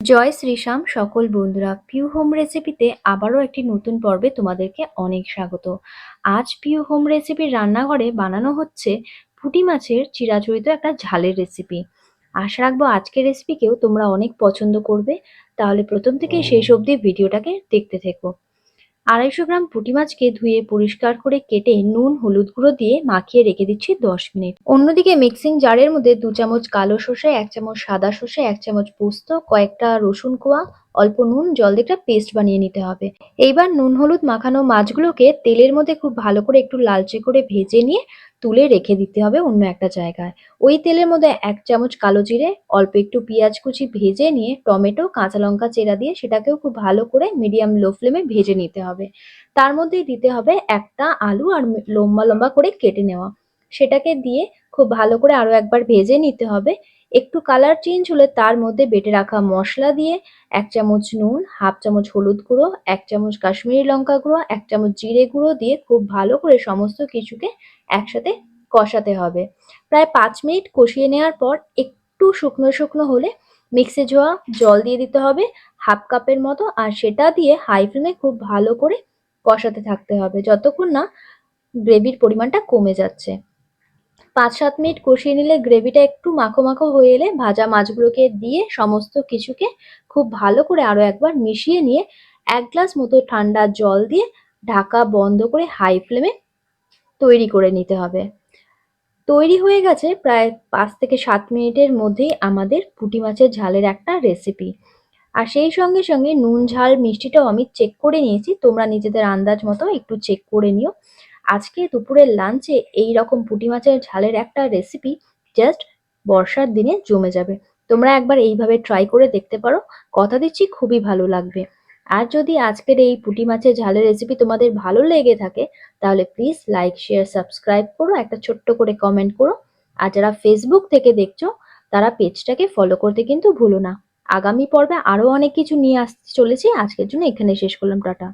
জয় শ্রী শ্রীশ্যাম সকল বন্ধুরা। পিউ হোম রেসিপিতে আবারও একটি নতুন পর্বে তোমাদেরকে অনেক স্বাগত। আজ পিউ হোম রেসিপির রান্নাঘরে বানানো হচ্ছে পুঁটি মাছের চিরাচরিত একটা ঝালের রেসিপি। আশা রাখব আজকের রেসিপিকেও তোমরা অনেক পছন্দ করবে। তাহলে প্রথম থেকে শেষ অবধি ভিডিওটাকে দেখতে থেকো। আড়াইশো গ্রাম পুঁটি মাছকে ধুয়ে পরিষ্কার করে কেটে নুন, হলুদ গুঁড়ো দিয়ে মাখিয়ে রেখে দিচ্ছি দশ মিনিট। অন্যদিকে মিক্সিং জারের মধ্যে দু চামচ কালো সর্ষে, এক চামচ সাদা সর্ষে, এক চামচ পোস্ত, কয়েকটা রসুন কোয়া অল্প নুন, জল দিয়ে একটা পেস্ট বানিয়ে নিতে হবে। এইবার নুন, হলুদ মাখানো মাছগুলোকে তেলের মধ্যে খুব ভালো করে একটু লালচে করে ভেজে নিয়ে তুলে রেখে দিতে হবে অন্য একটা জায়গায়। ওই তেলের মধ্যে এক চামচ কালো জিরে, অল্প একটু পেঁয়াজ কুচি ভেজে নিয়ে টমেটো, কাঁচা লঙ্কা চেরা দিয়ে সেটাকেও খুব ভালো করে মিডিয়াম লো ফ্লেমে ভেজে নিতে হবে। তার মধ্যেই দিতে হবে একটা আলু আর লম্বা লম্বা করে কেটে নেওয়া। সেটাকে দিয়ে খুব ভালো করে আরও একবার ভেজে নিতে হবে। একটু কালার চেঞ্জ হলে তার মধ্যে বেটে রাখা মশলা দিয়ে এক চামচ নুন, হাফ চামচ হলুদ গুঁড়ো, এক চামচ কাশ্মীরি লঙ্কা গুঁড়ো, এক চামচ জিরে গুঁড়ো দিয়ে খুব ভালো করে সমস্ত কিছুকে একসাথে কষাতে হবে। প্রায় পাঁচ মিনিট কষিয়ে নেওয়ার পর একটু শুকনো শুকনো হলে মিক্সে ঝোয়া জল দিয়ে দিতে হবে হাফ কাপের মতো আর সেটা দিয়ে হাই ফ্লেমে খুব ভালো করে কষাতে থাকতে হবে। যতক্ষণ না গ্রেভির পরিমাণটা কমে যাচ্ছে। পাঁচ সাত মিনিট কষিয়ে নিলে গ্রেভিটা একটু মাখো মাখো হয়ে এলে ভাজা মাছগুলোকে দিয়ে সমস্ত কিছুকে খুব ভালো করে আরও একবার মিশিয়ে নিয়ে এক গ্লাস মতো ঠান্ডা জল দিয়ে ঢাকা বন্ধ করে হাই ফ্লেমে তৈরি করে নিতে হবে। তৈরি হয়ে গেছে প্রায় পাঁচ থেকে সাত মিনিটের মধ্যেই আমাদের পুঁটি মাছের ঝালের একটা রেসিপি আর সেই সঙ্গে সঙ্গে নুন, ঝাল, মিষ্টিটাও আমি চেক করে নিয়েছি। তোমরা নিজেদের আন্দাজ মতো একটু চেক করে নিও। আজকে দুপুরের লাঞ্চে এই রকম পুঁটি মাছের ঝালের একটা রেসিপি জাস্ট বর্ষার দিনে জমে যাবে। তোমরা একবার এইভাবে ট্রাই করে দেখতে পারো, কথা দিচ্ছি খুবই ভালো লাগবে। আর যদি আজকের এই পুঁটি মাছের ঝালের রেসিপি তোমাদের ভালো লেগে থাকে, তাহলে প্লিজ লাইক শেয়ার সাবস্ক্রাইব করো, একটা ছোট্ট করে কমেন্ট করো। আর যারা ফেসবুক থেকে দেখছ, তারা পেজটাকে ফলো করতে কিন্তু ভুলো না। আগামী পর্বে আরও অনেক কিছু নিয়ে আসতে চলেছি। আজকের জন্য এখানে শেষ করলাম, টাটা।